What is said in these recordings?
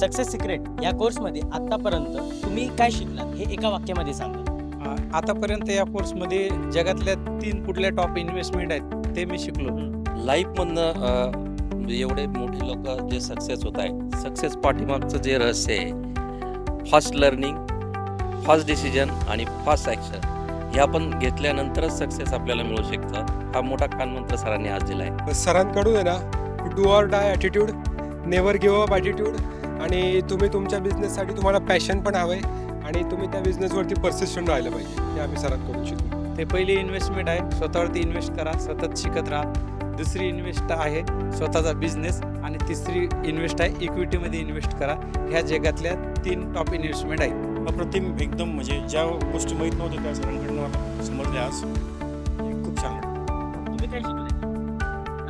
Success secret या कोर्समध्ये आतापर्यंत तुम्ही काय शिकलात हे एका वाक्यामध्ये सांगा. आतापर्यंत या कोर्समध्ये जगातल्या तीन कुठल्या टॉप इन्व्हेस्टमेंट आहेत ते मी शिकलो. लाईफमधनं म्हणजे एवढे मोठे लोक जे सक्सेस होत आहे सक्सेस पाठीमागचं जे रहस्य आहे फास्ट लर्निंग फास्ट डिसिजन आणि फास्ट ॲक्शन हे आपण घेतल्यानंतरच सक्सेस आपल्याला मिळू शकतं. हा मोठा कानमंत्र सरांनी आज दिला आहे सरांकडून आहे ना do or die attitude never give up attitude आणि तुम्ही तुमच्या बिझनेससाठी तुम्हाला पॅशन पण हवं आहे आणि तुम्ही त्या बिझनेसवरती परसिस्टंट राहिलं पाहिजे हे आम्ही सरांकडून शिकलो ते पहिली इन्व्हेस्टमेंट आहे स्वतःवरती इन्व्हेस्ट करा सतत शिकत राहा. दुसरी इन्व्हेस्ट आहे स्वतःचा बिझनेस आणि तिसरी इन्व्हेस्ट आहे इक्विटीमध्ये इन्व्हेस्ट करा. ह्या जगातल्या तीन टॉप इन्व्हेस्टमेंट आहेत. अप्रतिम एकदम म्हणजे ज्या गोष्टी माहीत नव्हत्या त्या सरांकडनं मला समजल्या आज. खूप छान. तुम्ही काय शिकले?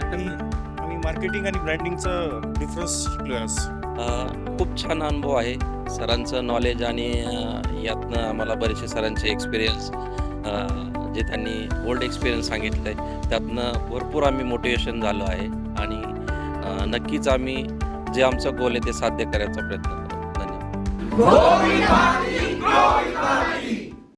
आणि आम्ही मार्केटिंग आणि ब्रँडिंगचं डिफरन्स शिकलो आज. खूप छान अनुभव आहे. सरांचं नॉलेज आणि यातनं आम्हाला बरेचसे सरांचे एक्सपिरियन्स जे त्यांनी ओल्ड एक्सपिरियन्स सांगितलं आहे त्यातनं भरपूर आम्ही मोटिवेशन झालो आहे. आणि नक्कीच आम्ही जे आमचं गोल आहे ते साध्य करायचा प्रयत्न करू. धन्यवाद.